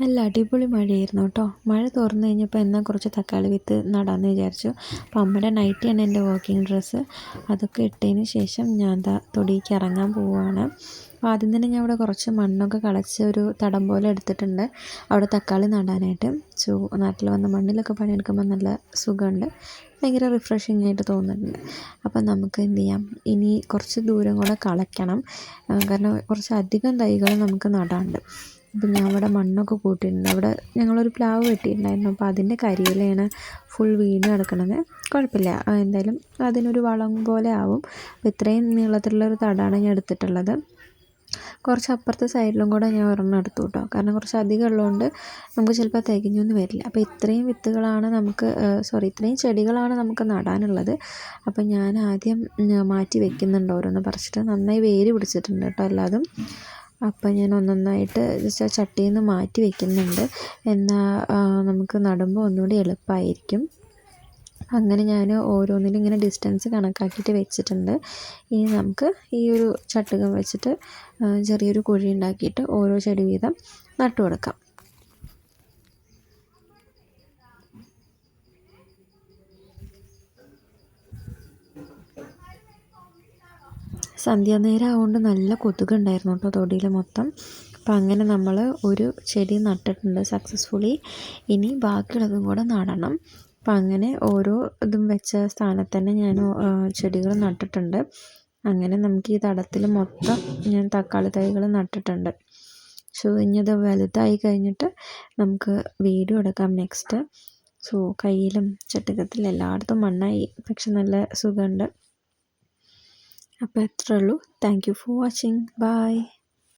നല്ല അടിപൊളി മഴയായിരുന്നു കേട്ടോ. മഴ തുറന്നു കഴിഞ്ഞപ്പോൾ എന്നാൽ കുറച്ച് തക്കാളി വിത്ത് നടാമെന്ന് വിചാരിച്ചു. അപ്പോൾ അമ്മയുടെ നൈറ്റിയാണ് എന്റെ വർക്കിംഗ് ഡ്രസ്സ് അതൊക്കെ ഇട്ടതിന് ശേഷം ഞാൻ ദാ തൊടിയിലേക്ക് ഇറങ്ങാൻ പോവുകയാണ് അപ്പോൾ ആദ്യം തന്നെ ഞാൻ ഇവിടെ കുറച്ച് മണ്ണൊക്കെ കളച്ച് ഒരു തടം പോലെ എടുത്തിട്ടുണ്ട്. അവിടെ തക്കാളി നടാനായിട്ട്. ചൂ നാട്ടിൽ വന്ന മണ്ണിലൊക്കെ പണിയെടുക്കുമ്പോൾ നല്ല സുഖമുണ്ട്. ഭയങ്കര റിഫ്രഷിംഗ് ആയിട്ട് തോന്നുന്നുണ്ട്. അപ്പം നമുക്ക് എന്ത് ചെയ്യാം? ഇനി കുറച്ച് ദൂരം കൂടെ കളയ്ക്കണം. കാരണം കുറച്ച് അധികം തൈകൾ നമുക്ക് നടാണ്ട്. അപ്പം ഞാൻ അവിടെ മണ്ണൊക്കെ കൂട്ടിയിട്ടുണ്ട്. അവിടെ ഞങ്ങളൊരു പ്ലാവ് വെട്ടിയിട്ടുണ്ടായിരുന്നു. അപ്പോൾ അതിന്റെ കരിയിലയാണ് ഫുൾ വീണ് കിടക്കണത്. കുഴപ്പമില്ല. എന്തായാലും അതിനൊരു വളം പോലെ ആവും. അപ്പോൾ ഇത്രയും നീളത്തിലുള്ളൊരു തടാണ് ഞാൻ എടുത്തിട്ടുള്ളത്. കുറച്ച് അപ്പുറത്തെ സൈഡിലും കൂടെ ഞാൻ ഒരെണ്ണം എടുത്തു കേട്ടോ. കാരണം കുറച്ച് അധികം ഉള്ളതുകൊണ്ട് നമുക്ക് ചിലപ്പോൾ തികഞ്ഞൊന്നും വരില്ല. അപ്പോൾ ഇത്രയും വിത്തുകളാണ് നമുക്ക് സോറി ഇത്രയും ചെടികളാണ് നമുക്ക് നടാനുള്ളത്. അപ്പോൾ ഞാൻ ആദ്യം മാറ്റി വെക്കുന്നുണ്ട് ഓരോന്ന് പറിച്ചിട്ട്. നന്നായി വേര് പിടിച്ചിട്ടുണ്ട് കേട്ടോ എല്ലാതും. അപ്പം ഞാൻ ഒന്നൊന്നായിട്ട് ജസ്റ്റ് ആ ചട്ടിയിൽ നിന്ന് മാറ്റി വെക്കുന്നുണ്ട്. എന്നാൽ നമുക്ക് നടുമ്പോൾ ഒന്നുകൂടി എളുപ്പമായിരിക്കും. അങ്ങനെ ഞാൻ ഓരോന്നിനും ഇങ്ങനെ ഡിസ്റ്റൻസ് കണക്കാക്കിയിട്ട് വെച്ചിട്ടുണ്ട്. ഇനി നമുക്ക് ഈ ഒരു ചട്ടുകം വെച്ചിട്ട് ചെറിയൊരു കുഴി ഉണ്ടാക്കിയിട്ട് ഓരോ ചെടി വീതം നട്ടു കൊടുക്കാം. സന്ധ്യാനേരം ആയതുകൊണ്ട് നല്ല കൊതുകുണ്ടായിരുന്നു കേട്ടോ തൊടിയിൽ മൊത്തം. അപ്പം അങ്ങനെ നമ്മൾ ഒരു ചെടി നട്ടിട്ടുണ്ട് സക്സസ്ഫുള്ളി ഇനി ബാക്കിയുള്ളതും കൂടെ നടണം. അപ്പം അങ്ങനെ ഓരോ ഇതും വെച്ച സ്ഥാനത്ത് തന്നെ ഞാൻ ചെടികൾ നട്ടിട്ടുണ്ട്. അങ്ങനെ നമുക്ക് ഈ തടത്തിൽ മൊത്തം ഞാൻ തക്കാളി തൈകൾ നട്ടിട്ടുണ്ട്. സോ ഇനി അത് വലുതായി കഴിഞ്ഞിട്ട് നമുക്ക് വീഡിയോ എടുക്കാം നെക്സ്റ്റ്. സോ കയ്യിലും ചട്ടുകത്തിലും എല്ലായിടത്തും മണ്ണായി. പക്ഷെ നല്ല സുഖമുണ്ട്. അപ്പോൾ എത്രയുള്ളൂ thank you for watching bye